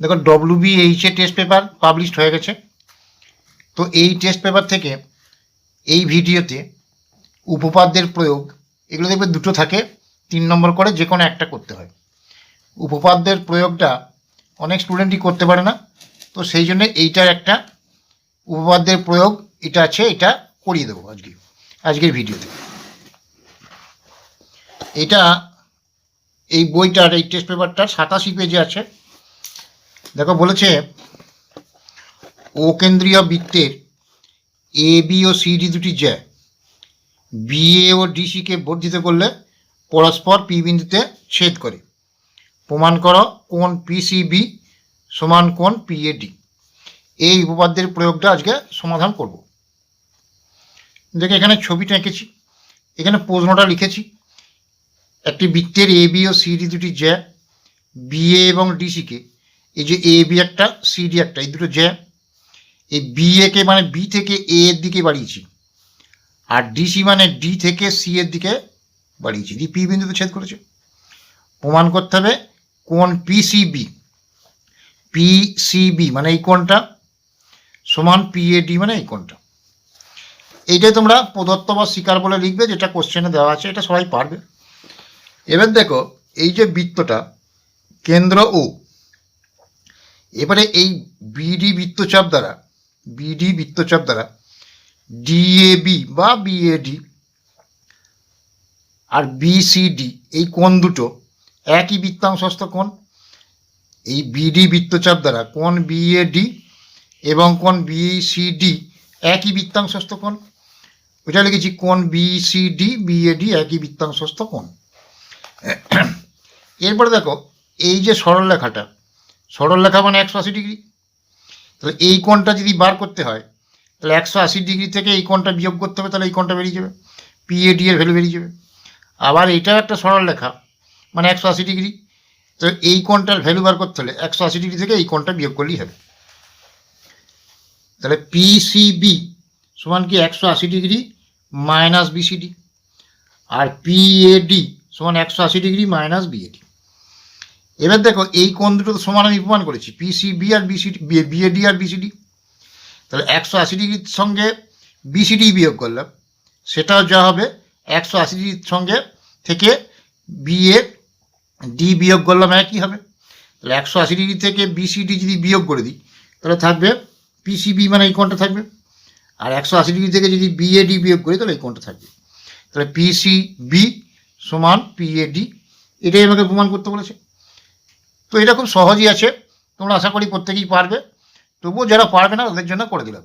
দেখো WB H A test paper published হয়ে গেছে। তো এই টেস্ট পেপার থেকে এই ভিডিওতে উপপাদ্যের প্রয়োগ, এগুলো দেখবে দুটো থাকে, তিন নম্বর করে যে কোনো একটা করতে হয়। উপপাদ্যের প্রয়োগটা অনেক স্টুডেন্টই করতে পারে না, তো সেই জন্য এইটার একটা উপপাদ্যের প্রয়োগ এটা আছে, এটা করিয়ে দেবো আজকে, আজকের ভিডিওতে। এটা এই বইটার, এই টেস্ট পেপারটার সাতাশি পেজে আছে। দেখো বলেছে ও কেন্দ্রীয় বৃত্তের এ বি ও সি ডি দুটি জ্যা। বিএ ও ডিসিকে বর্ধিত করলে পরস্পর পি বিন্দুতে ছেদ করে। প্রমাণ করো কোন পিসিবি সমান কোন পিএডি এই উপপাদ্যের প্রয়োগটা আজকে সমাধান করব। দেখে এখানে ছবিটা এঁকেছি, এখানে প্রশ্নটা লিখেছি। একটি বৃত্তের এ বি ও সি ডি দুটি জ্যা বিএ এবং ডিসিকে এই যে এ বি একটা সি ডি একটা, এই দুটো জ্যা। এই বি একে মানে বি থেকে এ এর দিকে বাড়িয়েছি। আর ডিসি মানে ডি থেকে সি এর দিকে বাড়িয়েছি। দি পি বিন্দুতে ছেদ করেছে। প্রমাণ করতে হবে কোন পিসিবি পিসিবি মানে এই কোনটা সমান পিএডি মানে এই কোনটা এইটাই তোমরা প্রদত্ত বা শিকার বলে লিখবে, যেটা কোশ্চেনে দেওয়া আছে, এটা সবাই পারবে। এবার দেখো, এই যে বৃত্তটা, কেন্দ্র ও এবারে এই বিডি বৃত্তচাপ দ্বারা বিডি বৃত্তচাপ দ্বারা ডিএবি বা বিএডি আর বিসিডি এই কোণ দুটো একই বৃত্তাংশস্থ কোণ। এই বিডি বৃত্তচাপ দ্বারা কোণ বিএডি এবং কোণ বিসিডি একই বৃত্তাংশস্থ কোণ। ওটা লিখেছি কোণ বিসিডি বিএডি একই বৃত্তাংশস্থ কোণ। এরপরে দেখো, এই যে সরলরেখাটা সরলরেখা মানে একশো আশি ডিগ্রি। তাহলে এই কোণটা যদি বার করতে হয়, তাহলে একশো আশি ডিগ্রি থেকে এই কোণটা বিয়োগ করতে হবে, তাহলে এই কোণটা বেরিয়ে যাবে। পিএডি এর ভ্যালু বেরিয়ে যাবে। আবার এইটাও একটা সরলরেখা মানে একশো আশি ডিগ্রি। তো এই কোণটার ভ্যালু বার করতে হলে একশো আশি ডিগ্রি থেকে এই কোণটা বিয়োগ করলেই হবে। তাহলে পিসিবি সমান কি একশো আশি ডিগ্রি মাইনাস বিসিডি আর পিএডি সমান একশো আশি ডিগ্রি মাইনাস বিএডি এবার দেখো, এই কোণ দুটো তো সমান আমি প্রমাণ করেছি পিসিবি আর বিসিডি বিএডি আর বিসিডি তাহলে একশো আশি ডিগ্রির সঙ্গে বিসিডি বিয়োগ করলাম। সেটাও যা হবে, একশো আশি ডিগ্রির সঙ্গে থেকে বিএ ডি বিয়োগ করলাম, একই হবে। তাহলে একশো আশি ডিগ্রি থেকে বিসিডি যদি বিয়োগ করে দিই, তাহলে থাকবে পিসিবি মানে এই কোণটা থাকবে। আর একশো আশি ডিগ্রি থেকে যদি বিএডি বিয়োগ করি, তাহলে এই কোণটা থাকবে। তাহলে পিসিবি সমান পিএডি এটাই আমাকে প্রমাণ করতে বলেছে। তো এটা খুব সহজই আছে। তোমরা আশা করি প্রত্যেকেই পারবে। তবুও যারা পারবে না, তাদের জন্য করে দিলাম।